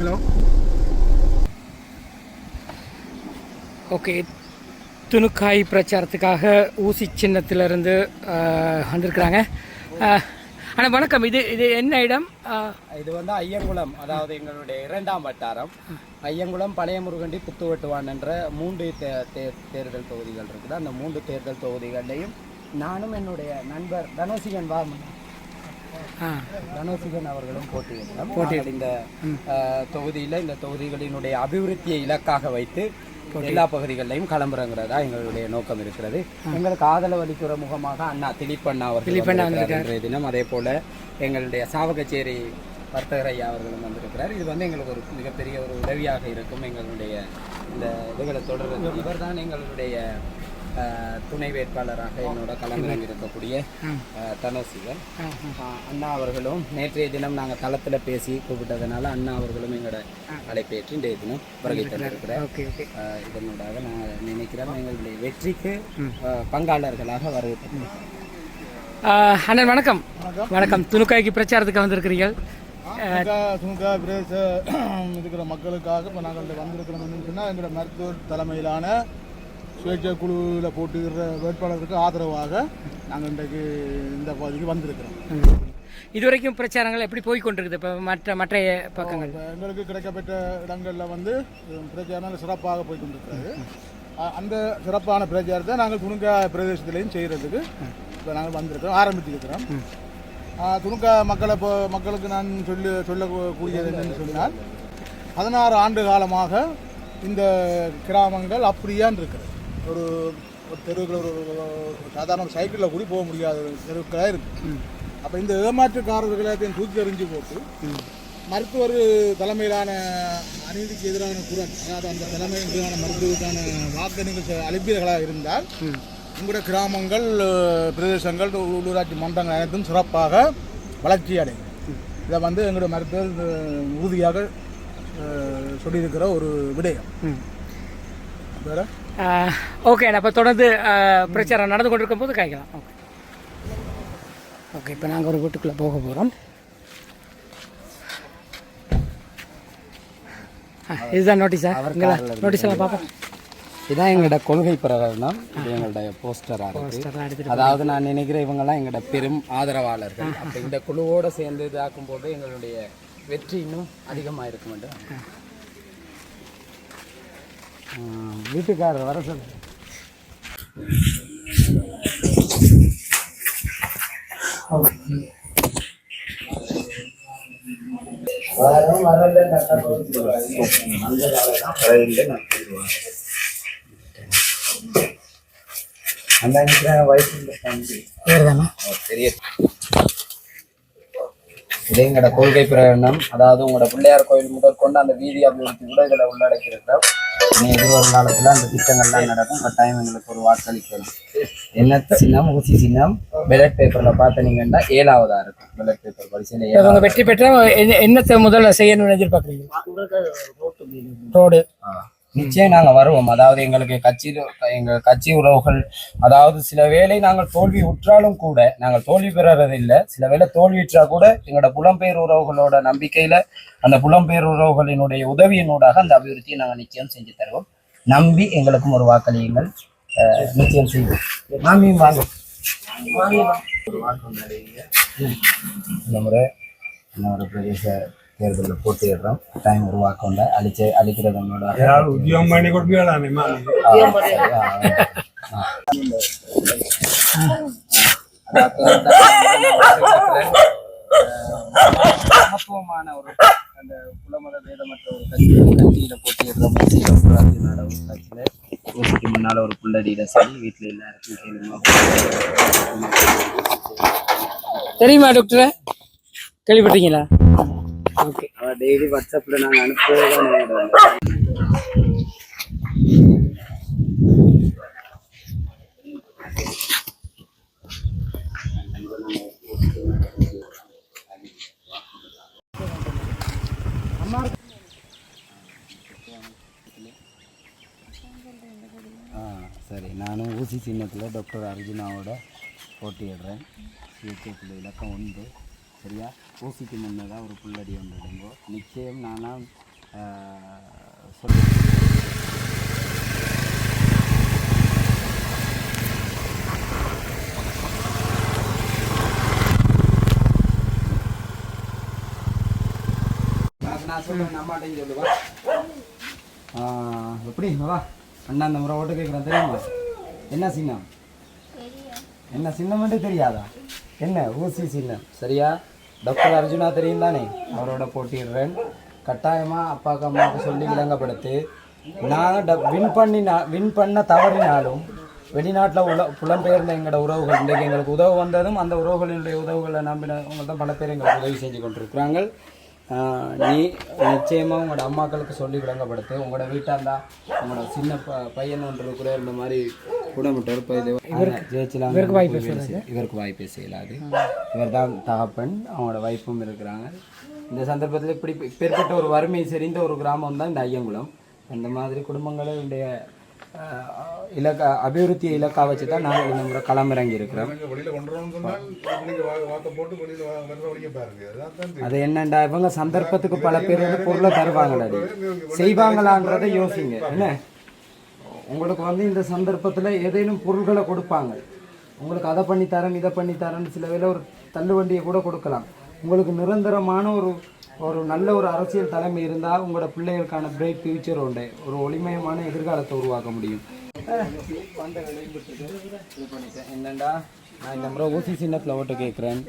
Hello. Okay Thunukkai பிரச்சாரத்துக்காக ஊசி சின்னத்திலிருந்து வந்திருக்கிறாங்க. அண்ணா வணக்கம். இது இது என்ன இடம்? இது வந்து ஐயங்குளம் அதாவது எங்களுடைய இரண்டாம் வட்டாரம். ஐயங்குளம் பழைய முருகண்டி புத்துவட்டுவான் என்ற மூன்று தே- தே- தேர்தல் தொகுதிகள் இருக்குது. அந்த மூன்று தேர்தல் தொகுதிகளையும் நானும் என்னுடைய நண்பர் தனோசிகன் வா ஆ தனோசிகன் அவர்களும் போட்டியிடுறோம் நாங்கள் இந்த தொகுதியில இந்த தொகுதிகளினுடைய அபிவிருத்தியை இலக்காக வைத்து எல்லா பகுதிகளிலையும் கிளம்புறங்கிறதா எங்களுடைய நோக்கம் இருக்கிறது. எங்களுக்கு ஆதரவு அளிக்கிற முகமாக அண்ணா திலீப்பண்ணா அவர்கள் தினம். அதே போல எங்களுடைய சாவகச்சேரி வர்த்தகர் ஐயா அவர்களும் வந்திருக்கிறார். இது வந்து எங்களுக்கு ஒரு மிகப்பெரிய ஒரு உதவியாக இருக்கும். எங்களுடைய இந்த இதுகளை தொடர்ந்து இவர் தான் எங்களுடைய துணை வேட்பாளராக என்னோட களமிறங்கி இருக்கக்கூடிய தனோசிவன். அண்ணா அவர்களும் நேற்றைய தினம் நாங்கள் தளத்தில் பேசி கூப்பிட்டதுனால அண்ணா அவர்களும் எங்களோட அழைப்பேற்று இன்றைய தினம் வருகை தந்திருக்கிறார். இதனூடாக நான் நினைக்கிறேன் எங்களுடைய வெற்றிக்கு பங்காளர்களாக ஆஹ், அண்ணன் வணக்கம். வணக்கம். துணுக்காய்க்கு பிரச்சாரத்துக்கு வந்திருக்கிறீர்கள். சுமுகா பிரதேச இருக்கிற மக்களுக்காக இப்போ நாங்கள் வந்திருக்கிறோம்னு சொன்னால் எங்களோட மருத்துவர் தலைமையிலான சுயேட்சை குழுவில் போட்டுக்கிற வேட்பாளருக்கு ஆதரவாக நாங்கள் இன்றைக்கு இந்த பகுதிக்கு வந்திருக்கிறோம். இதுவரைக்கும் பிரச்சாரங்கள் எப்படி போய் கொண்டிருக்குது? இப்போ மற்ற மற்ற பக்கங்கள். எங்களுக்கு கிடைக்கப்பட்ட இடங்களில் வந்து பிரச்சாரம் சிறப்பாக போய் கொண்டிருக்கிறது. அந்த சிறப்பான பிரச்சாரத்தை நாங்கள் துணுக்கா பிரதேசத்திலையும் செய்கிறதுக்கு இப்போ நாங்கள் வந்திருக்கிறோம் ஆரம்பிச்சிருக்கிறோம். துணுக்கா மக்களை இப்போ மக்களுக்கு நான் சொல்லி சொல்லக்கூடியது என்னன்னு சொன்னால் பதினாறு ஆண்டு காலமாக இந்த கிராமங்கள் அப்படியான் இருக்கிறது. ஒரு ஒரு தெருவுக்குள்ள ஒரு சாதாரண சைக்கிளில் கூட போக முடியாத தெருவுக்களாக இருக்குது அப்போ இந்த ஏமாற்றுக்காரர்கள் தூக்கி எறிஞ்சு போட்டு மருத்துவர் தலைமையிலான அநீதிக்கு எதிரான குரல் அதாவது அந்த எதிரான மருத்துவருக்கான வாக்கு நீங்கள் அளிப்பீர்களாக இருந்தால் உங்களுடைய கிராமங்கள் பிரதேசங்கள் உள்ளூராட்சி மன்றங்கள் அனைத்தும் சிறப்பாக வளர்ச்சி அடையும். இதை வந்து எங்களுடைய மருத்துவர் உறுதியாக சொல்லியிருக்கிற ஒரு விடயம். வேற? ஓகே அண்ணா இப்போ தொடர்ந்து பிரச்சாரம் நடந்து கொண்டிருக்கும் போது காய்க்கலாம். ஓகே ஓகே இப்போ நாங்கள் ஒரு வீட்டுக்குள்ளே போக போகிறோம் இதுதான் நோட்டீஸா நோட்டீஸ் எல்லாம் பார்ப்போம். இதான் எங்களோட கொள்கை பிரகடனம் இது எங்களுடைய போஸ்டராக இருக்கு. எடுத்துகிட்டு அதாவது நான் நினைக்கிறேன் இவங்கெல்லாம் எங்களோட பெரும் ஆதரவாளர்கள். அப்போ இந்த குழுவோடு சேர்ந்து இதாக்கும் போது எங்களுடைய வெற்றி இன்னும் அதிகமாக இருக்கும் வீட்டுக்காரர் வர சொல்லு அந்த வயசு வேறு தானே பெரிய இது எங்களோட கொள்கை பிரகடனம் அதாவது உங்களோட பிள்ளையார் கோயில் முதற்கொண்டு அந்த வீதி அபிவிருத்தி கூட இதில் உள்ளடக்கியிருக்கிறோம் இனி எதிர்வரும் காலத்தில் அந்த திட்டங்கள்லாம் நடக்கும். கட்டாயம் எங்களுக்கு ஒரு வாக்களிக்கணும். என்ன சின்னம் ஊசி சின்னம் பெலட் பேப்பரில் பார்த்தீங்கன்னா ஏழாவதா இருக்கும். பெலட் பேப்பர் வரிசையில் இவங்க ஏழாவது வெற்றி பெற்றால் என்ன என்னத்தை முதல்ல செய்யணும்னு எதிர்பார்க்குறீங்க? ரோடு ஆ. நிச்சயம் நாங்க வருவோம். அதாவது எங்களுக்கு கட்சி எங்க கட்சி உறவுகள் அதாவது சில வேளை நாங்கள் தோல்வி உற்றாலும் கூட நாங்கள் தோல்வி பெறது இல்லை சில வேளை தோல்வியுற்றா கூட எங்களோட புலம்பெயர் உறவுகளோட நம்பிக்கையில அந்த புலம்பெயர் உறவுகளினுடைய உதவியினூடாக அந்த அபிவிருத்தியை நாங்கள் நிச்சயம் செஞ்சு தருவோம். நம்பி எங்களுக்கும் ஒரு வாக்களியுங்கள். நிச்சயம் செய்வோம். மாமியும் வாங்க. இந்த முறை பிரதேச தேர்தலில் போட்டியிடுறோம். டைம் உருவாக்கொண்ட அழிச்சு அழிக்கிறதனோட உத்தியோகம் பண்ணி கொடுப்பீங்களாமே மாமி மகத்துவமான ஒரு அந்த குலமத வேதமற்ற ஒரு கட்சி கட்சியில போட்டியிடுற உள்ளாட்சியினோட ஒரு கட்சியில ஊசிக்கு முன்னால ஒரு புள்ளடியில சரி வீட்டுல எல்லாருக்கும் கேளுங்க தெரியுமா டாக்டர் கேள்விப்பட்டீங்களா ஓகே டெய்லி வாட்ஸ்அப்ல நாங்க அனுப்புறதே தான் சரி. நானும் ஊசி சின்னத்தில் டாக்டர் அர்ஜுனாவோட போட்டியிடுறேன். சிகிச்சைக்குள்ள இலக்கம் உண்டு. சரியா? ஊசிக்கு முன்னதாக ஒரு புள்ளடி ஒன்று இடுங்கோ நிச்சயம் நானா அஹ், சொல்லி. எப்படி? வா. அண்ணா அந்த முறை ஓட்டு கேட்குறேன் தெரியுமா? என்ன சின்னம்? என்ன சின்னம்ன்ட்டு தெரியாதா? என்ன? ஊசி சின்னம். சரியா? டாக்டர் அர்ஜுனா தெரியும் தானே அவரோட போட்டிடுறேன் கட்டாயமாக அப்பாவுக்கு அம்மாவுக்கு சொல்லி விளங்கப்படுத்து. நான் வின் பண்ணி வின் பண்ண தவறினாலும் வெளிநாட்டில் உல புலம்பெயர்ந்த எங்களோட உறவுகள் இன்றைக்கு எங்களுக்கு உதவு வந்ததும் அந்த உறவுகளினுடைய உதவுகளை நம்பினவங்க தான் பல பேர் எங்களுக்கு உதவி செஞ்சு கொண்டிருக்கிறாங்க. நீ நிச்சயமாக உங்களோட அம்மாக்களுக்கு சொல்லி விளங்கப்படுத்து. உங்களோட இருந்தால் உங்களோட சின்ன ப பையன் ஒன்று கூட இந்த மாதிரி குடமிட்டவர் இப்போ இது ஜெயிச்சலாம் இவருக்கு வாய்ப்பு இவருக்கு வாய்ப்பே செய்யலாது இவர் தான் தகப்பன் அவங்களோட வைஃபும் இருக்கிறாங்க. இந்த சந்தர்ப்பத்தில் இப்படி இப்பேற்பட்ட ஒரு வறுமை செறிந்த ஒரு கிராமம் தான் இந்த ஐயங்குளம். அந்த மாதிரி குடும்பங்களுடைய இலக்க அபிவிருத்தியை இலக்கா வச்சு தான் நாங்கள் இந்த முறை களமிறங்கி இருக்கிறோம். அது என்னண்டா இவங்க சந்தர்ப்பத்துக்கு பல பேர் வந்து பொருளை தருவாங்களா செய்வாங்களான்றதை யோசிங்க. என்ன? உங்களுக்கு வந்து இந்த சந்தர்ப்பத்தில் ஏதேனும் பொருள்களை கொடுப்பாங்க. உங்களுக்கு அதை பண்ணி தரேன் இதை பண்ணி தரேன்னு சில வேளை ஒரு தள்ளுவண்டியை கூட கொடுக்கலாம். உங்களுக்கு நிரந்தரமான ஒரு ஒரு நல்ல ஒரு அரசியல் தலைமை இருந்தால் உங்களோட பிள்ளைகளுக்கான பிரைட் ஃபியூச்சர் உண்டு. ஒரு ஒளிமயமான எதிர்காலத்தை உருவாக்க முடியும். என்னண்டா? நான் இந்த முறை ஊசி சின்னத்தில் ஓட்டு கேட்குறேன்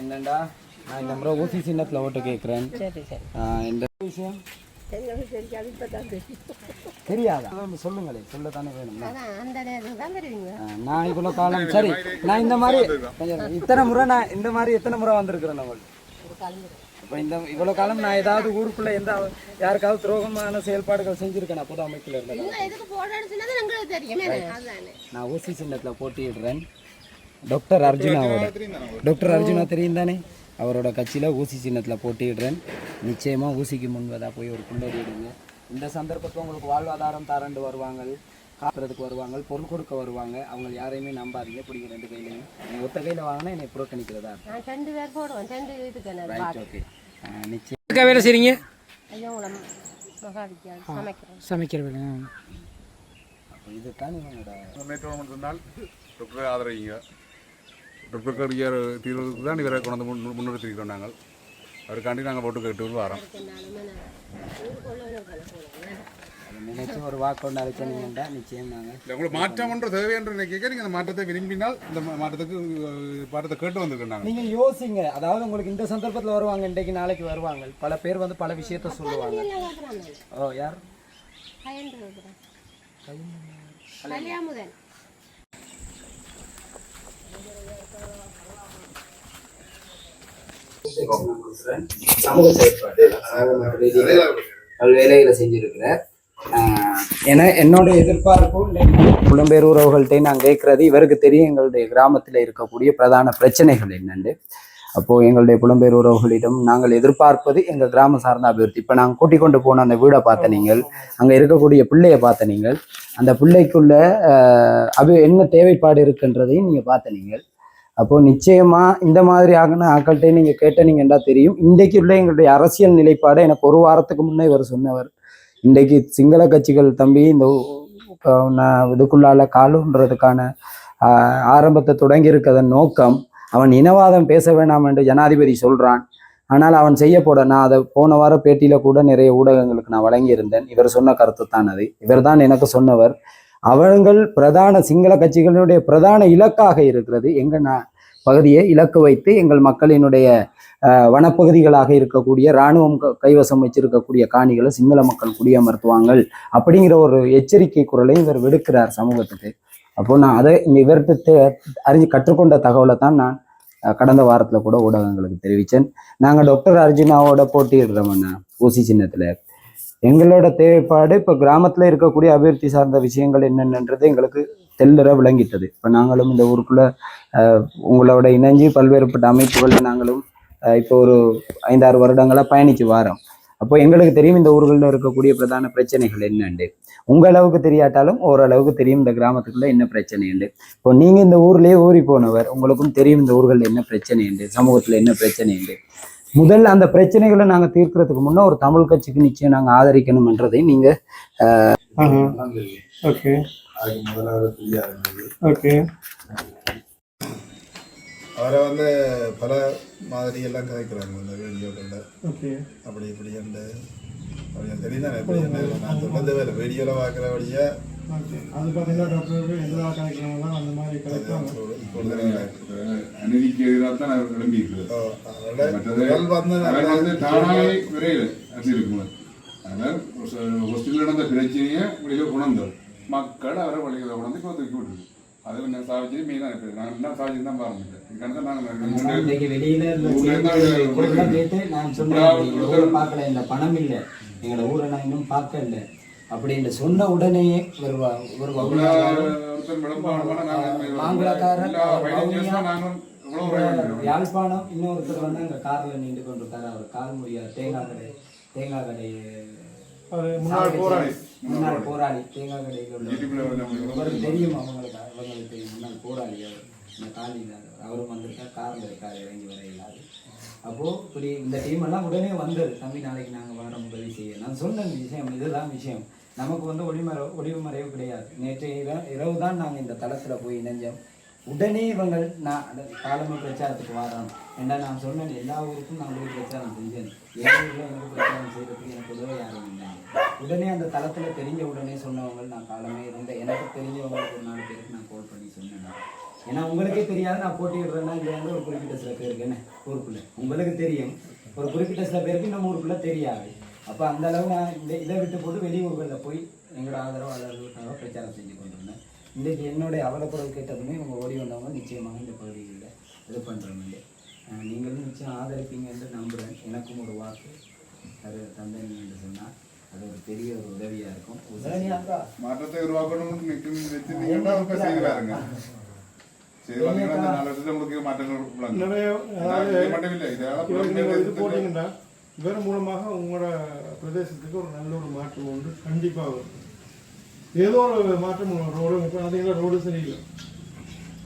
என்னண்டா? நான் இந்த முறை ஊசி சின்னத்தில் ஓட்டு கேட்குறேன் இந்த விஷயம் தெரியாதா? அதான் சொல்லுங்களேன் சொல்லத்தானே வேணும். அந்த நேரத்துக்கு தான் நான் இவ்வளோ காலம் சரி நான் இந்த மாதிரி இத்தனை முறை நான் இந்த மாதிரி எத்தனை முறை வந்திருக்கிறேன் இப்போ இந்த இவ்வளோ காலம் நான் ஏதாவது ஊருக்குள்ள எந்த யாருக்காவது துரோகமான செயல்பாடுகள் செஞ்சுருக்கேன் அப்போது அமைப்பில் இருந்தேன். எங்களுக்கு நான் ஊசி சின்னத்தில் போட்டியிடுறேன். டாக்டர் அர்ஜுனாவோட. டாக்டர் அர்ஜுனா தெரியும் தானே? அவரோட கட்சியில் ஊசி சின்னத்தில் போட்டியிடுறேன். நிச்சயமாக ஊசிக்கு முன்பதாக போய் ஒரு புள்ளடிடுங்க இந்த சந்தர்ப்பத்தில் உங்களுக்கு வாழ்வாதாரம் தாரண்டு வருவாங்க காப்புறதுக்கு வருவாங்க பொருள் கொடுக்க வருவாங்க. அவங்க யாரையுமே நம்பாதீங்க. பிடிங்க ரெண்டு கையிலையும். நீ ஒத்த கையில் வாங்கினா என்னை புறக்கணிக்கிறதா? நான் ரெண்டு பேர் போடுவேன். ரெண்டு இதுக்கு ரைட் ஓகே நிச்சயம். வேலை செய்கிறீங்க ஐயோ சமைக்கிறேன். சமைக்கிற வேலை ஆ. அப்போ இதுதான் முன்னேற்றம் சொன்னால் டாக்டரை ஆதரவிங்க டாக்டர் கரியர் தீர்வுக்கு தான் இவரை கொண்டு வந்து முன் முன்னிறுத்திக்கிறோம் நாங்கள் அவருக்காண்டி நாங்கள் போட்டு கேட்டு வரோம் அதை நினைச்சு ஒரு வாக்கு ஒன்று நிச்சயம் நாங்கள் உங்களுக்கு மாற்றம் ஒன்று தேவை என்று நினைக்க நீங்கள் அந்த மாற்றத்தை விரும்பினால் இந்த மா- மாற்றத்துக்கு அஹ், பாட்டத்தை கேட்டு வந்திருக்கோம் நீங்கள் யோசிங்க அதாவது உங்களுக்கு இந்த சந்தர்ப்பத்தில் வருவாங்க இன்றைக்கு நாளைக்கு வருவாங்க பல பேர் வந்து பல விஷயத்த சொல்லுவாங்க ஓ யார் கல்யாமுதன் சமூக செயற்பாடு வேலைகளை செஞ்சிருக்கிறேன் ஏன்னா என்னோட எதிர்பார்ப்பும் புலம்பெயர் உறவுகள்கிட்ட நான் கேட்கறது இவருக்கு தெரியும் எங்களுடைய கிராமத்தில் இருக்கக்கூடிய பிரதான பிரச்சனைகள் என்னண்டு. அப்போ எங்களுடைய புலம்பெயர் உறவுகளிடம் நாங்கள் எதிர்பார்ப்பது எங்கள் கிராமம் சார்ந்த அபிவிருத்தி. இப்போ நாங்கள் கூட்டிக் கொண்டு போன அந்த வீடை பார்த்த நீங்கள் அங்கே இருக்கக்கூடிய பிள்ளையை பார்த்த நீங்கள் அந்த பிள்ளைக்குள்ள அபி என்ன தேவைப்பாடு இருக்குன்றதையும் நீங்கள் பார்த்த நீங்கள். அப்போ நிச்சயமா இந்த மாதிரி ஆகின ஆக்கள்கிட்ட நீங்க கேட்டனீங்கன்னா தெரியும்? இன்றைக்கு உள்ள எங்களுடைய அரசியல் நிலைப்பாடு எனக்கு ஒரு வாரத்துக்கு முன்னே இவர் சொன்னவர். இன்றைக்கு சிங்கள கட்சிகள் தம்பி இந்த நான் இதுக்குள்ளால காலுன்றதுக்கான ஆரம்பத்தை தொடங்கி இருக்கிறதன் நோக்கம் அவன் இனவாதம் பேச வேண்டாம் என்று ஜனாதிபதி சொல்கிறான் ஆனால் அவன் செய்ய போட நான் அதை போன வார பேட்டியில் கூட நிறைய ஊடகங்களுக்கு நான் வழங்கியிருந்தேன். இவர் சொன்ன கருத்து தான் அது. இவர்தான் எனக்கு சொன்னவர். அவங்கள் பிரதான சிங்கள கட்சிகளுடைய பிரதான இலக்காக இருக்கிறது. எங்கள் நான் பகுதியை இலக்கு வைத்து எங்கள் மக்களினுடைய வனப்பகுதிகளாக இருக்கக்கூடிய இராணுவம் க- கைவசம் வச்சிருக்கக்கூடிய காணிகளை சிங்கள மக்கள் குடியமர்த்துவாங்கள் அப்படிங்கிற ஒரு எச்சரிக்கை குரலை இவர் விடுக்கிறார் சமூகத்துக்கு. அப்போ நான் அதை இவர்கிட்ட தே- அறிஞ்சு கற்றுக்கொண்ட தகவலை தான் நான் கடந்த வாரத்தில் கூட ஊடகங்களுக்கு தெரிவித்தேன் நாங்கள் டாக்டர் அர்ஜுனாவோட போட்டியிடுறோம் ஊசி சின்னத்தில். எங்களோட தேவைப்பாடு இப்போ கிராமத்தில் இருக்கக்கூடிய அபிவிருத்தி சார்ந்த விஷயங்கள் என்னென்னன்றது எங்களுக்கு தெல்லற விளங்கிட்டது. இப்போ நாங்களும் இந்த ஊருக்குள்ளே உங்களோட இணைஞ்சு பல்வேறுபட்ட அமைப்புகளில் நாங்களும் இப்போ ஒரு ஐந்தாறு வருடங்களாக பயணிச்சு வாரோம். அப்போ எங்களுக்கு தெரியும் இந்த ஊர்களில் இருக்கக்கூடிய பிரதான பிரச்சனைகள் என்னண்டு? உங்க அளவுக்கு தெரியாட்டாலும் ஓரளவுக்கு தெரியும் இந்த கிராமத்துக்குள்ள என்ன பிரச்சனை உண்டு இப்போ நீங்க இந்த ஊர்லயே ஊறி போனவர் உங்களுக்கும் தெரியும் இந்த ஊர்களில் என்ன பிரச்சனை உண்டு சமூகத்துல என்ன பிரச்சனை உண்டு முதல்ல அந்த பிரச்சனைகளை நாங்கள் தீர்க்கறதுக்கு முன்னே ஒரு தமிழ் கட்சிக்கு நிச்சயம் நாங்கள் ஆதரிக்கணும்ன்றதை நீங்கள் ஓகே ஓகே அவரை வந்து பல மாதிரி எல்லாம் கதைக்கிறாங்க இந்த வீடியோக்களில். ஓகே. அப்படி இப்படி அந்த அப்படி தெரியுதானே எப்படி நான் சொன்னது வேறு. வீடியோவில் பார்க்குற வழியாக ஓகே. அது பார்த்தீங்கன்னா டாக்டருக்கு எதிராக கணக்கில் அந்த மாதிரி அநீதிக்கு எதிராக தான் அவர் அவர் வந்து தானாகவே விரையில் அரசியலுக்கு அதனால் ஹாஸ்பிட்டல் நடந்த பிரச்சனையை வெளியில் உணர்ந்தார் மக்கள் அவரை வழிகளை உணர்ந்து இப்போ தூக்கி விட்டுருக்கு அது கொஞ்சம் சாவிச்சு சாவிச்சு தான் பாருங்க. இப்படிலாம் கேட்டு நான் ஊரை பார்க்கல இந்த பணம் இல்லை. எங்களோட ஊரை நான் இன்னும் பார்க்கல. அப்படின்னு சொன்ன உடனேயே வருவா ஒரு உரையாடுறோம். யாழ்ப்பாணம் இன்னொருத்தர் வந்து அங்க கார்ல நின்று கொண்டிருக்காரு அவர் கால் முடியாது தேங்காய் கடை தேங்காய் கடை முன்னாள் முன்னாள் போராளி தேங்காய் கடையில் உள்ள தெரியும் அவங்களுக்கு அவங்களுக்கு தெரியும் முன்னாள் போராளி அவர் இந்த காலியில் அவரும் வந்திருக்கார் காரில் இருக்கார் இறங்கி வர இல்லாது அப்போ இப்படி இந்த டீம் எல்லாம் உடனே வந்தது. தம்பி நாளைக்கு நாங்கள் வர உதவி செய்ய நான் சொன்ன விஷயம் இதுதான் விஷயம். நமக்கு வந்து ஒளிமறை ஒளிவு மறைவு கிடையாது. நேற்று இரவு இரவு தான் நாங்கள் இந்த தளத்தில் போய் இணைஞ்சோம். உடனே இவங்க நான் காலமை பிரச்சாரத்துக்கு வரோம் ஏன்னா நான் சொன்னேன் எல்லா ஊருக்கும் நான் போய் பிரச்சாரம் செஞ்சேன். என் எனக்கு பிரச்சாரம் செய்யறதுக்கு எனக்கு உதவ யாரும் இல்லை உடனே அந்த தளத்தில் தெரிஞ்ச உடனே சொன்னவங்க நான் காலமே இருந்த எனக்கு தெரிஞ்சவங்களுக்கு ஒரு நாலு பேருக்கு நான் கால் பண்ணி சொன்னேன் நான். ஏன்னா உங்களுக்கே தெரியாது நான் போட்டிடுறேன்னா இல்லையான்னு ஒரு குறிப்பிட்ட சில பேருக்கு என்ன ஊருக்குள்ள உங்களுக்கு தெரியும். ஒரு குறிப்பிட்ட சில பேருக்கு நம்ம ஊருக்குள்ளே தெரியாது. அப்போ அந்த அளவு நான் இந்த இதை விட்டு போட்டு வெளியூர்களில் போய் எங்களோட ஆதரவாளர்களுக்காக பிரச்சாரம் செஞ்சு இன்றைக்கு என்னுடைய அவலக்குரல் கேட்டதுமே இவங்க ஓடி வந்தவங்க நிச்சயமாக இந்த பகுதிகளில் இது பண்ணுறோம் நீங்களும் நிச்சயம் ஆதரிப்பீங்க என்று நம்புகிறேன் எனக்கும் ஒரு வாக்கு. அது தந்தனி என்று சொன்னால் அது ஒரு பெரிய ஒரு உதவியாக இருக்கும். உதவியாக மாற்றத்தை உருவாக்கணும்னு நிற்கும் செய்கிறாருங்க. நீங்கள் இது புலம்பெயர்ந்து போட்டீங்கன்னா இவர் மூலமாக உங்களோட பிரதேசத்துக்கு ஒரு நல்ல ஒரு மாற்றம் உண்டு கண்டிப்பாக வரும். ஏதோ ஒரு மாற்றம். ரோடு இப்போ பார்த்தீங்கன்னா ரோடு சரியில்லை.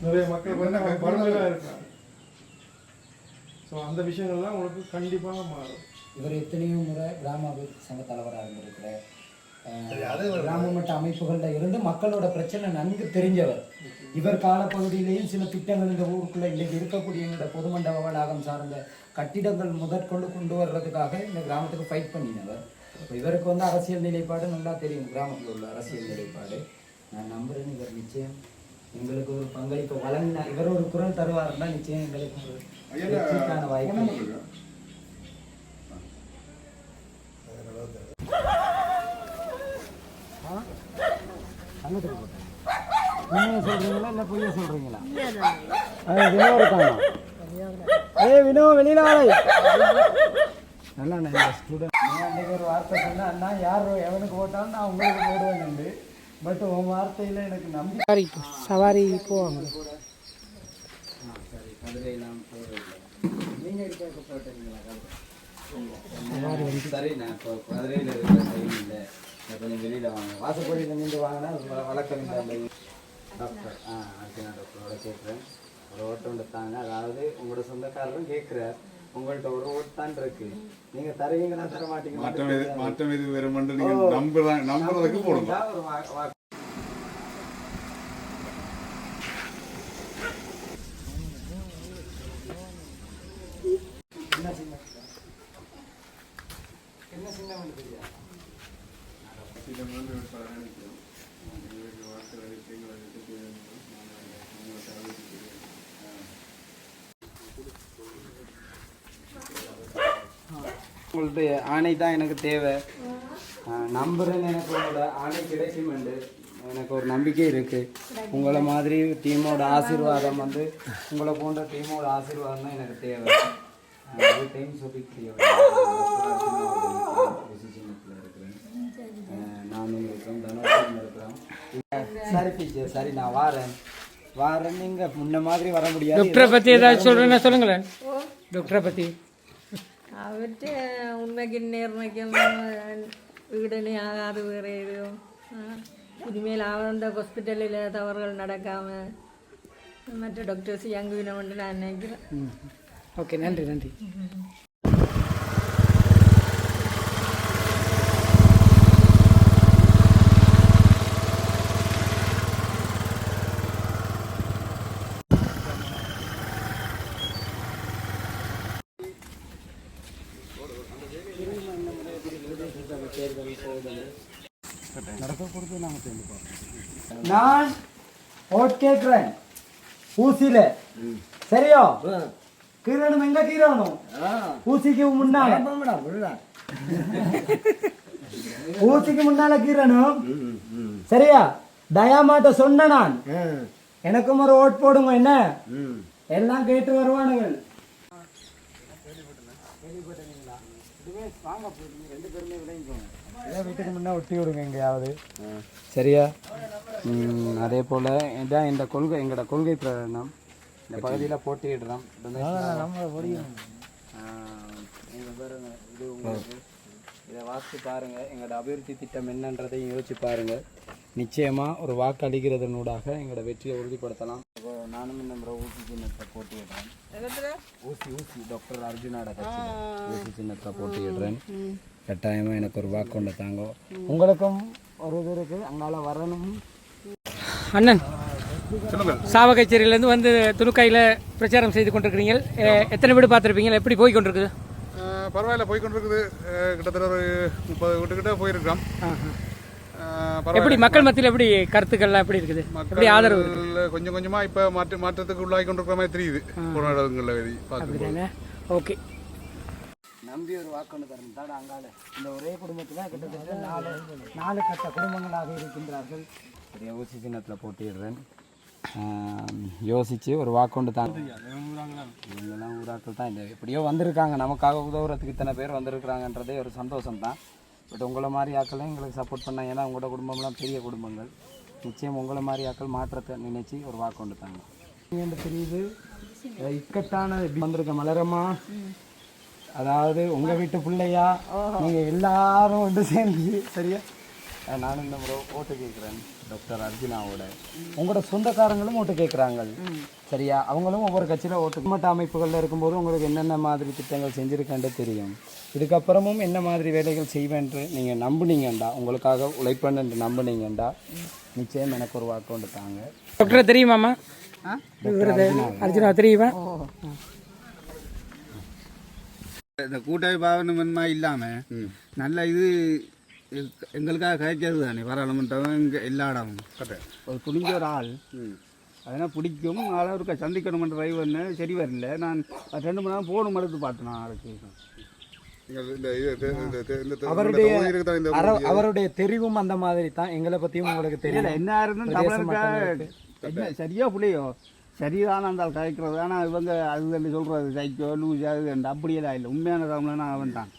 நிறைய மக்கள் வந்து வறுமையாக இருக்காங்க. ஸோ அந்த விஷயங்கள்லாம் உங்களுக்கு கண்டிப்பாக மாறும். இவர் எத்தனையோ முறை கிராம அபிவிருத்தி சங்க தலைவராக இருந்திருக்கிறார். கிராம மட்ட அமைப்புகளில் இருந்து மக்களோட பிரச்சனை நன்கு தெரிஞ்சவர். இவர் காலப்பகுதியிலேயும் சில திட்டங்கள் இந்த ஊருக்குள்ள இன்னைக்கு இருக்கக்கூடிய இந்த பொது மண்டப வளாகம் சார்ந்த கட்டிடங்கள் முதற்கொண்டு கொண்டு வர்றதுக்காக இந்த கிராமத்துக்கு ஃபைட் பண்ணினவர். இப்போ இவருக்கு வந்து அரசியல் நிலைப்பாடு நல்லா தெரியும் கிராமத்தில் உள்ள அரசியல் நிலைப்பாடு. நான் நம்புறேன் இவர் நிச்சயம் எங்களுக்கு ஒரு பங்களிப்பு வழங்கினா இவர் ஒரு குரல் தருவாருன்னா நிச்சயம் எங்களுக்கு ஒரு ஐயா, வெற்றிக்கான வாய்ப்பு? உண்மையை சொல்றீங்களா? இல்லை பொய்யை சொல்றீங்களா? அது வினோ இருக்காங்க ஏய் வினோ வெளியில வாழை நல்லா ஸ்டூடெண்ட் அன்றைக்கு ஒரு வார்த்தை சொன்னா அண்ணா யார் எவனுக்கு போட்டாலும் நான் உங்களுக்கு போடுவேன் பட் உன் வார்த்தையில் எனக்கு நம்பி சவாரி போவாங்க சரி நான் இப்போ மதுரையில் இருக்கிற டைம் இல்லை. நான் கொஞ்சம் வெளியில் வாங்க. வாசப்படியில் நின்று வாங்கினா வழக்கம் இல்லை. டாக்டர் ஆ அர்ச்சனா டாக்டரோட கேட்குறேன். ஒரு ஓட்டு ஒன்று தாங்க. அதாவது உங்களோட சொந்தக்காரரும் கேட்குறார். உங்கள்கிட்ட ஒரு ஓட்டு தான் இருக்கு. நீங்கள் தருவீங்களா தர மாட்டீங்களா மாற்றம் எது மாற்றம் எது நீங்க நம்புற நம்புறதுக்கு போடுங்க ஒரு வா- வா- என்ன சின்ன என்ன சின்ன ஒன்று தெரியாது உங்களுடைய ஆணை தான் எனக்கு தேவை. ஆஹ் நம்புறேன் எனக்கு உங்களோட ஆணை கிடைக்கும் என்று எனக்கு ஒரு நம்பிக்கை இருக்கு. உங்களை மாதிரி டீமோட ஆசீர்வாதம் வந்து உங்களை போன்ற டீமோட ஆசீர்வாதம் தான் எனக்கு தேவை. அது டைம் ஆஹ் நானும் இருக்கிறேன் தனுஷும் இருக்கிறோம் சரி டீச்சர் சரி நான் வாரேன். வாரேன் நீங்க முன்ன மாதிரி வர முடியாது. டாக்டரை பற்றி ஏதாவது சொல்கிறேன்னா சொல்லுங்களேன். டாக்டரை பற்றி അവർ ഉമ്മയ്ക്കും നേർമ്മയ്ക്കും വീടിന് ആകാതെ വേറെ എഴുതും ഹോസ്പിറ്റലിൽ തവറുകൾ നടക്കാമ മറ്റേ ഡോക്ടേഴ്സ് യങ്ങ് കൊണ്ട് ഓക്കെ നന്ദി നന്ദി. நான் ஓட் கேட்கிறேன் ஊசியில சரியோ கீரணும் எங்க கீரணும் ஊசிக்கு முன்னால ஊசிக்கு முன்னால கீரணும் சரியா தயாமாட்ட சொன்ன நான் எனக்கும் ஒரு ஓட் போடுங்க என்ன எல்லாம் கேட்டு வருவானுங்க வீட்டுக்கு முன்னே ஒட்டி விடுங்க எங்கேயாவது. சரியா? அதே போல் இதான் இந்த கொள்கை எங்களோட கொள்கை பிரகடனம். இந்த பகுதியில் போட்டியிடுறோம். இது உங்களுக்கு இதை வாசித்து பாருங்க. எங்களோட அபிவிருத்தி திட்டம் என்னன்றதையும் யோசிச்சு பாருங்க. நிச்சயமா ஒரு வாக்கு அளிக்கிறதனூடாக எங்களோட வெற்றியை உறுதிப்படுத்தலாம். நானும் இந்த முறை ஊசி சின்னத்தை போட்டியிடுறேன். ஊசி ஊசி டாக்டர் அர்ஜுனாட கட்சி ஊசி சின்னத்தை போட்டியிடுறேன். கட்டாயமா எனக்கு ஒரு வாக்கு கொண்டு தாங்க. உங்களுக்கும் ஒரு இது இருக்கு. அங்கால வரணும். அண்ணன் சாவகச்சேரியிலேருந்து வந்து துணுக்காயில் பிரச்சாரம் செய்து கொண்டிருக்கிறீங்க எத்தனை வீடு பார்த்துருப்பீங்க? எப்படி போய் கொண்டிருக்குது? பரவாயில்ல போய் கொண்டிருக்குது. கிட்டத்தட்ட ஒரு முப்பது வீட்டுக்கிட்ட போயிருக்கோம் எப்படி மக்கள் மத்தியில் எப்படி கருத்துக்கள்லாம் எப்படி இருக்குது? எப்படி ஆதரவு இருக்குது கொஞ்சம் கொஞ்சமா இப்ப மாற்ற மாற்றத்துக்கு உள்ளாகி கொண்டிருக்கிற மாதிரி தெரியுது. போன இடங்களில் ஓகே. நம்பி ஒரு வாக்கு தரணும். தான் அங்கால இந்த ஒரே குடும்பத்தில் கிட்டத்தட்ட நாலு நாலு கட்ட குடும்பங்களாக இருக்கின்றார்கள். பெரிய ஊசி சின்னத்தில் போட்டிடுறேன். யோசித்து ஒரு வாக்கொண்டு தான். இவங்கெல்லாம் ஊராக்கள் தான். இந்த எப்படியோ வந்திருக்காங்க. நமக்காக உதவுறதுக்கு இத்தனை பேர் வந்திருக்கிறாங்கன்றதே ஒரு சந்தோஷம் தான் பட் உங்களை மாதிரி ஆட்களும் எங்களுக்கு சப்போர்ட் பண்ண ஏன்னா உங்களோட குடும்பம்லாம் பெரிய குடும்பங்கள். நிச்சயம் உங்களை மாதிரி ஆட்கள் மாற்றத்தை நினைச்சு ஒரு வாக்கொண்டு தாங்க. தெரியுது. இக்கட்டான வந்திருக்க மலரம்மா. அதாவது உங்க வீட்டு பிள்ளையா? நீங்க எல்லாரும் வந்து சேர்ந்து சரியா? நானும் இந்த முறை ஓட்டு கேட்குறேன் டாக்டர் அர்ஜுனாவோட. உங்களோட சொந்தக்காரங்களும் ஓட்டு கேட்குறாங்க சரியா? அவங்களும் ஒவ்வொரு கட்சியில் ஓட்டு மட்ட அமைப்புகளில் இருக்கும்போது உங்களுக்கு என்னென்ன மாதிரி திட்டங்கள் செஞ்சுருக்கேன்ட்டு தெரியும். இதுக்கப்புறமும் என்ன மாதிரி வேலைகள் செய்வேன்ட்டு நீங்கள் நம்புனீங்கண்டா? உங்களுக்காக உழைப்பேன்னு நம்புனீங்கண்டா? நிச்சயம் எனக்கு ஒரு வாக்கு கொண்டு தாங்க. டாக்டரை தெரியுமாம்மா? அர்ஜுனா. தெரியுமா? இந்த கூட்டாய் பாவனமா இல்லாம நல்ல இது எங்க- எங்களுக்காக கிடைக்கிறது தானே பாராளுமன்றம் இங்க எல்லா இடமும். ஒரு துணிஞ்ச ஒரு ஆள். அதனால் பிடிக்கும். ஆளாக இருக்க சந்திக்கணுமென்ற ட்ரைவ் பண்ண சரி வரல. நான் ரெண்டு மணி நேரம் போகணும் எடுத்து பார்த்தேன் தே- அவருடைய அவருடைய தெரிவும் அந்த மாதிரி தான். எங்களை பற்றியும் உங்களுக்கு இல்லை தெரியல என்ன இருந்தும் தமிழருக்காக என்ன சரியா பிள்ளையோ? சரிதான் அந்த ஆள் கதைக்கிறது ஆனால் இவங்க அது என்று சொல்கிறது சைக்கோ லூஸ் அது அப்படியெல்லாம் இல்லை. உண்மையான தமிழனா அவன் தான்.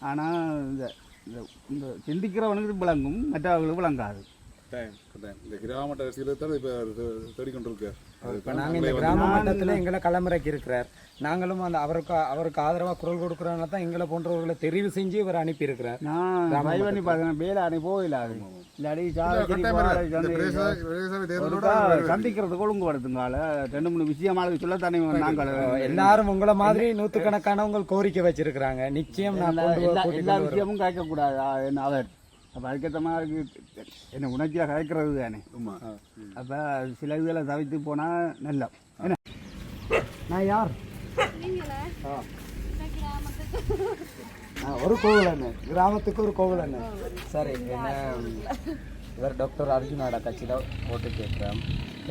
ஆனால் இந்த இந்த- இந்த சிந்திக்கிறவனுக்கு விளங்கும் மற்றவர்களுக்கு விளங்காது. இந்த கிராமட்ட அரசியலை தான் இப்போ தேடிக்கொண்டிருக்கார் இப்போ நாங்கள் இந்த கிராம மட்டத்தில் எங்களை களமிறக்கி இருக்கிறார். நாங்களும் அந்த அவருக்கு அவருக்கு ஆதரவாக குரல் கொடுக்குறோன்னா தான் எங்களை போன்றவர்களை தெரிவு செஞ்சு இவர் அனுப்பியிருக்கிறார். நான் பண்ணி பார்த்தேன் வேலை அணை போகல சந்திக்கிறதுக்கு ஒழுங்கு படுத்துங்கால ரெண்டு மூணு விஷயமாக சொல்லத்தானே நாங்கள். எல்லாரும் உங்களை மாதிரி நூற்றுக்கணக்கானவங்க கோரிக்கை வச்சிருக்கிறாங்க. நிச்சயம் நான் எல்லா. விஷயமும் என்ன அவர். அப்போ அதுக்கேற்ற மாதிரி என்ன உணர்ச்சியாக கதைக்கிறது தானே. அப்போ சில இதுகளை தவிர்த்து போனால் நல்லா. என்ன? நான் யார்? ஆ, ஒரு கோவில் அண்ணன் கிராமத்துக்கு ஒரு கோவில் அண்ணன் சரி என்ன? இவர் டாக்டர் அர்ஜுனோட கட்சியில் ஓட்டு கேட்குறேன்.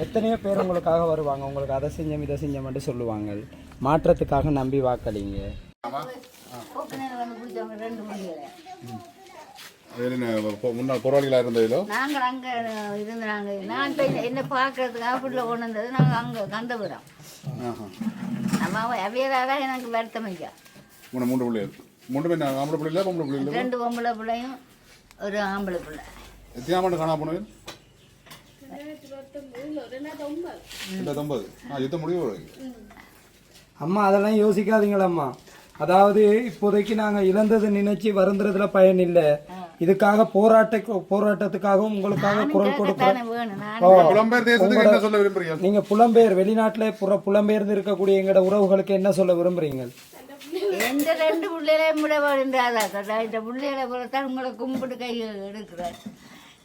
எத்தனையோ பேர் உங்களுக்காக வருவாங்க. உங்களுக்கு அதை செஞ்சோம் இதை செஞ்சோம்ட்டு சொல்லுவாங்க. மாற்றத்துக்காக நம்பி வாக்களிங்க. முன்னாள் போராளிகளாக இருந்ததிலோ? நாங்கள் அங்கே இருந்தாங்க. நான் இப்போ என்ன பார்க்கறதுக்காக பிள்ளை கொண்டு வந்தது நாங்கள் அங்கே கந்தபுரம். நம்ம அவையராக எனக்கு வருத்தம் வைக்க மூணு மூன்று பிள்ளைகள். பேர் நான் ஆம்பளை பிள்ளைல பொம்பளை பிள்ளைல ரெண்டு பொம்பளை பிள்ளையும் ஒரு ஆம்பளை பிள்ளை. எத்தனை ஆண்டு காணா வரைக்கும். அம்மா அதெல்லாம் யோசிக்காதீங்களம்மா அதாவது இப்போதைக்கு நாங்கள் இழந்ததை நினைச்சு வருந்துறதுல பயன் இல்லை. இதுக்காக போராட்ட போராட்டத்துக்காகவும் உங்களுக்காக குரல் விரும்புறீங்க? நீங்க புலம்பெயர் வெளிநாட்டுல புற புலம்பெயர்ந்து இருக்கக்கூடிய எங்களோட உறவுகளுக்கு என்ன சொல்ல விரும்புறீங்க? எந்த ரெண்டு பிள்ளைகளையும் விட வேண்டாதா கடா இந்த பிள்ளைகளை போலத்தான் உங்களை கும்பிட்டு கை எடுக்கிறார்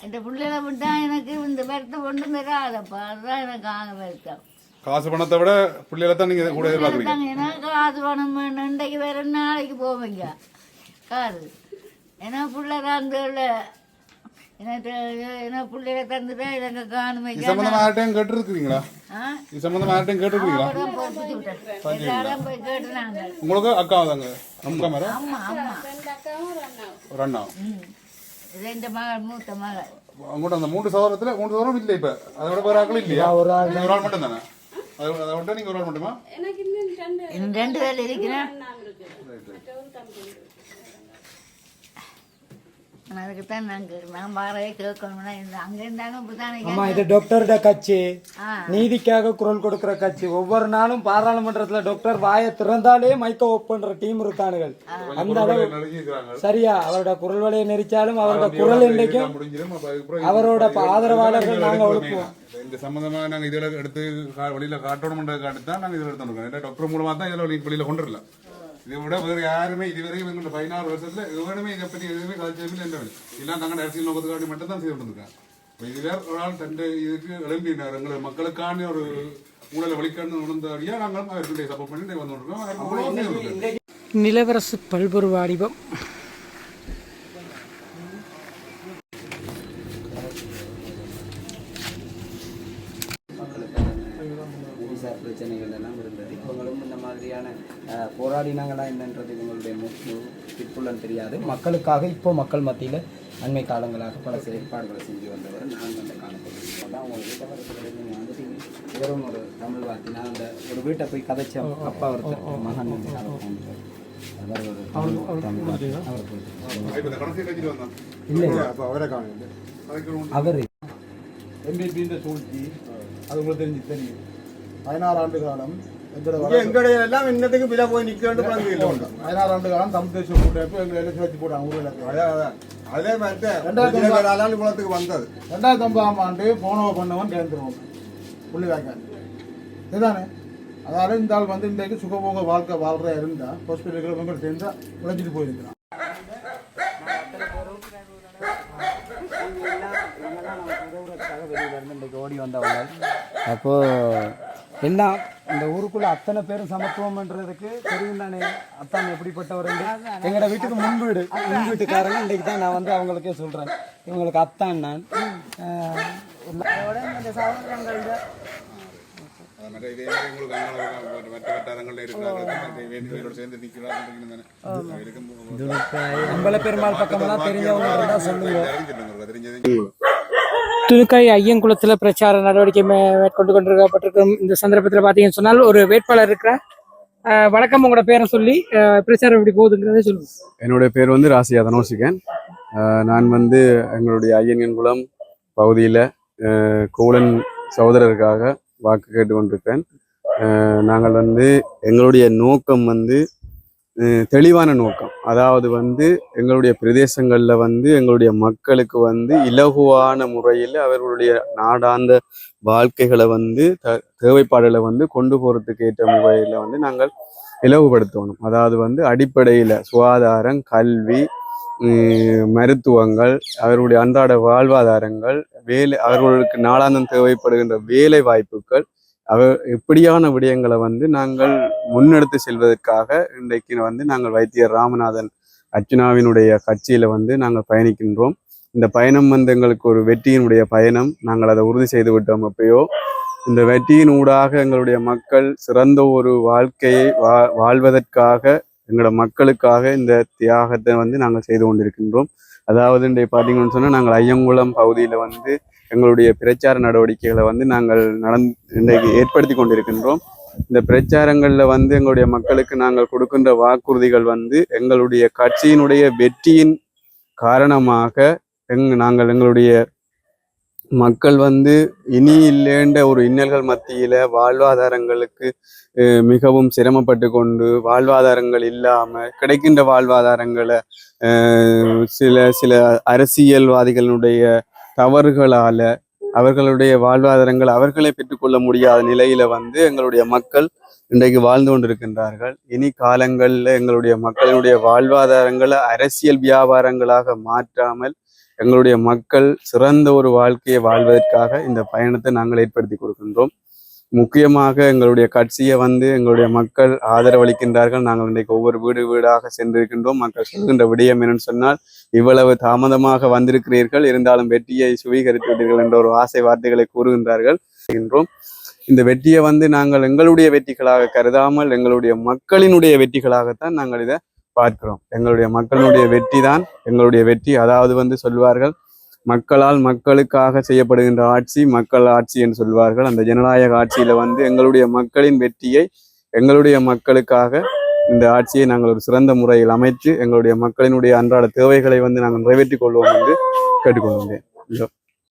இந்த பிள்ளைகளை விட்டா எனக்கு இந்த வருத்தம் ஒன்றும் வராதப்பா. அதுதான் எனக்கு ஆக வருத்தம். காசு பணத்தை விட பிள்ளைகளை தான் நீங்க கூட எதிர்பார்க்குறீங்க. காசு பணம் இன்றைக்கு வேற நாளைக்கு போவீங்க. காசு. ஏன்னா பிள்ளை தந்துல எனக்கு என்ன பிள்ளைய தந்துட்டா எனக்கு காணுமே இது சம்பந்தமா யார்ட்டையும் கேட்டுருக்கீங்களா இது சம்பந்தமா யார்ட்டையும் கேட்டுருக்கீங்களா எல்லாரும் போய் கேட்டுனாங்க. உங்களுக்கு அக்கா தாங்க அக்கா மேடம் அம்மா அம்மா ஒரு அண்ணா. ரெண்டு மகள் மூத்த மகள். உங்கள்கிட்ட அந்த மூன்று சவரத்துல மூன்று சவரம் இல்லை இப்ப. அதை விட வேற ஆட்கள் இல்லையா? ஒரு ஆள் ஒரு ஆள் மட்டும் தானே அதை அதை விட்டா நீங்க ஒரு ஆள் மட்டுமா? இன்னும் ரெண்டு பேர் இருக்கிறேன் அதுக்கு தான் நாங்கள் நான் வாரவே கேட்கணும்னா இந்த அங்கே இருந்தாலும் ஆமா இப்படி இது டாக்டரோட கட்சி. நீதிக்காக குரல் கொடுக்கிற கட்சி. ஒவ்வொரு நாளும் பாராளுமன்றத்துல டாக்டர் வாயை திறந்தாலே மைக்க ஓப் பண்ற டீம் இருக்கானுகள். அந்த அளவு சரியா அவரோட குரல் வலையை நெரிச்சாலும் அவரோட குரல் இன்றைக்கும் அவரோட ஆதரவாளர்கள் நாங்க ஒழுப்புவோம் இந்த சம்பந்தமா நாங்க இதுல எடுத்து வெளியில காட்டணும்ன்றதுக்காக தான் நாங்க இதுல எடுத்துருக்கோம் டாக்டர் மூலமா தான் இதுல வெளி- வெளியில கொண்டு வரல இதை விட வேற யாருமே இதுவரைக்கும் எங்களோட பதினாறு வருஷத்துல எவனுமே இதை பத்தி எதுவுமே கதைச்சதுமே இல்லை. எல்லாம் தங்க அரசியல் நோக்கத்துக்காண்டி மட்டும் தான் செய்து கொண்டிருக்காங்க இப்ப இதுல ஒரு ஆள் தண்டை இதுக்கு எழும்பினார். எங்களை மக்களுக்கான ஒரு ஊழலை வழிகாண்டு உணர்ந்தபடியா நாங்கள் அவர்களுடைய சப்போர்ட் பண்ணி வந்து கொண்டிருக்கோம். நிலவரசு பல்பொரு வாடிவம் போராடினாங்களா என்னன்றது இவங்களுடைய முக்கிய பிற்புலன் தெரியாது. மக்களுக்காக இப்போ மக்கள் மத்தியில் அண்மை காலங்களாக பல செயற்பாடுகளை செஞ்சு வந்தவர் நான் வந்து காணப்படுகிறேன் அதான் உங்கள் வீட்டை வரக்கூடிய நீங்கள் வந்துட்டு வெறும் ஒரு தமிழ் வார்த்தை. நான் அந்த ஒரு வீட்டை போய் கதைச்ச அப்பா ஒருத்தர் மகன் வந்து அவர் ஒரு தமிழ். அவர் எம்பிபின்ற சூழ்ச்சி அது உங்களுக்கு தெரிஞ்சு தெரியும். பதினாறு ஆண்டு காலம் எங்களுடைய எல்லாம் இன்னத்துக்கு விலை போய் நிக்க வேண்டும் பழங்கு இல்லை உண்டு. பதினாறு ஆண்டு காலம் தமிழ் தேசிய கூட்டமைப்பு எங்களை வச்சு போட்டாங்க ஊரில். அதே மாதிரி ரெண்டாயிரத்தி குளத்துக்கு வந்தது ரெண்டாயிரத்தி ஒன்பதாம் ஆண்டு போனவ பண்ணவன் கேந்திருவோம் புள்ளி வாய்க்கால் இதுதானே அதாவது இந்த ஆள் வந்து இன்றைக்கு சுகபோக வாழ்க்கை வாழ்றா இருந்தா ஹாஸ்பிட்டலுக்கு இவங்க சேர்ந்தா உழைச்சிட்டு போயிருக்கிறான் உதவுறதுக்காக வெளியில இந்த ஊருக்குள்ள அத்தனை பேரும் சமத்துவம்ன்றதுக்கு தெரியும் தானே? அத்தான் எப்படிப்பட்டவர் எங்களோட வீட்டுக்கு முன் வீடு. முன் வீட்டுக்காரங்க இன்றைக்கு தான் நான் வந்து அவங்களுக்கே சொல்றேன். இவங்களுக்கு அத்தான் நான். அம்பல பெருமாள் பக்கமெல்லாம் தெரிஞ்சவங்க இருந்தா சொல்லுங்க. தெரிஞ்சிருந்தாங்க ஐயங்குளத்தில் பிரச்சார நடவடிக்கை மே- மேற்கொண்டு கொண்டிருக்கப்பட்டிருக்கும் இந்த சந்தர்ப்பத்தில் பார்த்தீங்கன்னு சொன்னால் ஒரு வேட்பாளர் இருக்கிற வணக்கம் உங்களோட பேரை சொல்லி பிரச்சாரம் எப்படி போகுதுங்கிறத சொல்லுங்க. என்னுடைய பேர் வந்து ராசியா தனோசிகன். நான் வந்து எங்களுடைய ஐயன்குளம் பகுதியில் கோலன் சகோதரருக்காக வாக்கு கேட்டு கொண்டிருக்கேன் நாங்கள் வந்து எங்களுடைய நோக்கம் வந்து தெளிவான நோக்கம். அதாவது வந்து எங்களுடைய பிரதேசங்களில் வந்து எங்களுடைய மக்களுக்கு வந்து இலகுவான முறையில் அவர்களுடைய நாடாந்த வாழ்க்கைகளை வந்து த தேவைப்பாடுகளை வந்து கொண்டு போகிறதுக்கு ஏற்ற முறையில் வந்து நாங்கள் இலகுபடுத்தணும். அதாவது வந்து அடிப்படையில் சுகாதாரம் கல்வி மருத்துவங்கள் அவர்களுடைய அன்றாட வாழ்வாதாரங்கள் வேலை அவர்களுக்கு நாளாந்தம் தேவைப்படுகின்ற வேலை வாய்ப்புகள் அவ இப்படியான விடயங்களை வந்து நாங்கள் முன்னெடுத்து செல்வதற்காக இன்றைக்கு வந்து நாங்கள் வைத்தியர் ராமநாதன் அர்ச்சுனாவினுடைய கட்சியில வந்து நாங்கள் பயணிக்கின்றோம். இந்த பயணம் வந்து எங்களுக்கு ஒரு வெற்றியினுடைய பயணம். நாங்கள் அதை உறுதி செய்து விட்டோம் அப்பயோ. இந்த வெற்றியின் ஊடாக எங்களுடைய மக்கள் சிறந்த ஒரு வாழ்க்கையை வா வாழ்வதற்காக எங்களோட மக்களுக்காக இந்த தியாகத்தை வந்து நாங்கள் செய்து கொண்டிருக்கின்றோம். அதாவது இன்றைய பார்த்தீங்கன்னு சொன்னால் நாங்கள் ஐயங்குளம் பகுதியில் வந்து எங்களுடைய பிரச்சார நடவடிக்கைகளை வந்து நாங்கள் நடந் இன்றைக்கு ஏற்படுத்தி கொண்டிருக்கின்றோம். இந்த பிரச்சாரங்களில் வந்து எங்களுடைய மக்களுக்கு நாங்கள் கொடுக்கின்ற வாக்குறுதிகள் வந்து எங்களுடைய கட்சியினுடைய வெற்றியின் காரணமாக எங் நாங்கள் எங்களுடைய மக்கள் வந்து இனி இல்லேண்ட ஒரு இன்னல்கள் மத்தியில வாழ்வாதாரங்களுக்கு மிகவும் சிரமப்பட்டு கொண்டு வாழ்வாதாரங்கள் இல்லாம கிடைக்கின்ற வாழ்வாதாரங்களை சில சில அரசியல்வாதிகளுடைய தவறுகளால அவர்களுடைய வாழ்வாதாரங்கள் அவர்களே பெற்றுக்கொள்ள முடியாத நிலையில வந்து எங்களுடைய மக்கள் இன்றைக்கு வாழ்ந்து கொண்டிருக்கின்றார்கள். இனி காலங்களில் எங்களுடைய மக்களுடைய வாழ்வாதாரங்களை அரசியல் வியாபாரங்களாக மாற்றாமல் எங்களுடைய மக்கள் சிறந்த ஒரு வாழ்க்கையை வாழ்வதற்காக இந்த பயணத்தை நாங்கள் ஏற்படுத்தி கொடுக்கின்றோம். முக்கியமாக எங்களுடைய கட்சியை வந்து எங்களுடைய மக்கள் ஆதரவளிக்கின்றார்கள். நாங்கள் இன்றைக்கு ஒவ்வொரு வீடு வீடாக சென்றிருக்கின்றோம். மக்கள் சொல்கின்ற விடயம் என்னன்னு சொன்னால் இவ்வளவு தாமதமாக வந்திருக்கிறீர்கள். இருந்தாலும் வெற்றியை சுவீகரித்து விட்டீர்கள் என்ற ஒரு ஆசை வார்த்தைகளை கூறுகின்றார்கள். இந்த வெற்றியை வந்து நாங்கள் எங்களுடைய வெற்றிகளாக கருதாமல் எங்களுடைய மக்களினுடைய வெற்றிகளாகத்தான் நாங்கள் இதை பார்க்கிறோம். எங்களுடைய மக்களுடைய வெற்றி தான் எங்களுடைய வெற்றி. அதாவது வந்து சொல்வார்கள் மக்களால் மக்களுக்காக செய்யப்படுகின்ற ஆட்சி மக்கள் ஆட்சி என்று சொல்வார்கள். அந்த ஜனநாயக ஆட்சியில வந்து எங்களுடைய மக்களின் வெற்றியை எங்களுடைய மக்களுக்காக இந்த ஆட்சியை நாங்கள் ஒரு சிறந்த முறையில் அமைத்து எங்களுடைய மக்களினுடைய அன்றாட தேவைகளை வந்து நாங்கள் நிறைவேற்றிக் கொள்வோம் என்று கேட்டுக்கொள்கின்றேன்.